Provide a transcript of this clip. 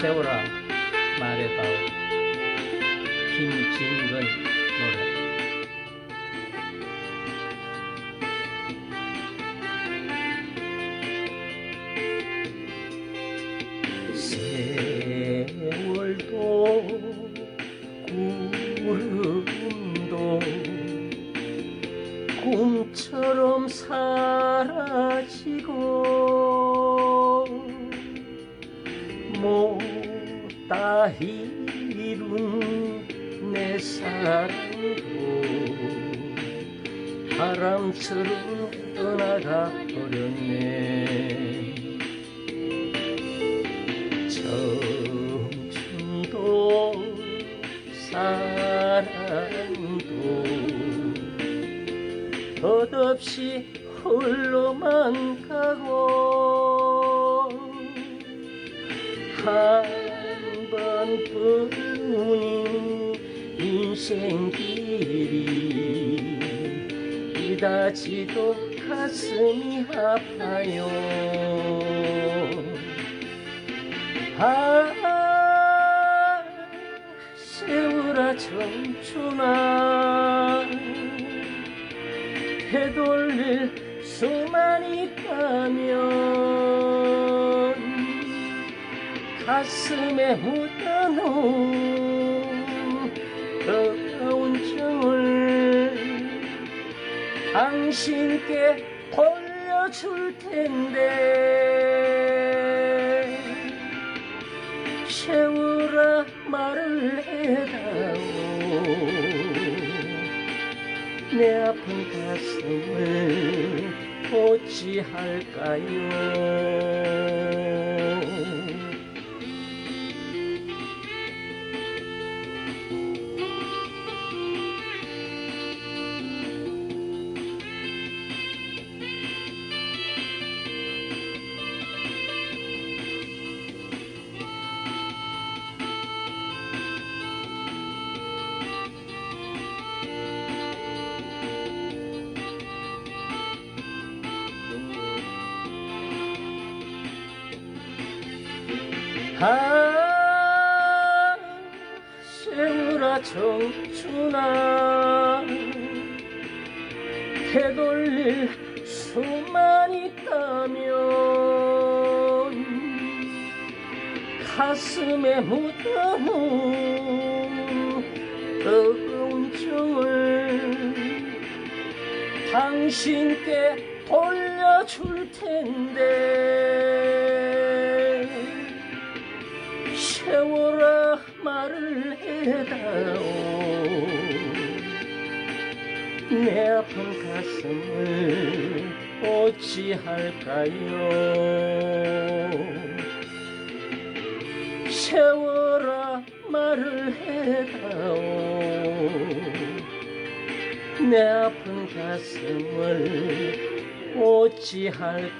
세월아 말해다오. 김진근 노래. 세월도 구름도 꿈처럼 사라지고 못다 이룬 내 사랑도 바람처럼 떠나가 버렸네. 청춘도 사랑도 덧없이 홀로만 가고 한 번뿐인 인생길이 이다지도 가슴이 아파요. 아 세월아 청춘아 되돌릴 수만 있다면 가슴에 묻어놓은 뜨거운 정을 당신께 돌려줄 텐데. 세월아 말을 해다오. 내 아픈 가슴을 어찌할까요 아 세월아 청춘아 되돌릴 수만 있다면 가슴에 묻어놓은 뜨거운 정을 당신께 돌려줄 텐데 세월아 말을 해다오 내 아픈 가슴을 어찌할까요? 세월아 말을 해다오 내 아픈 가슴을 어찌할까요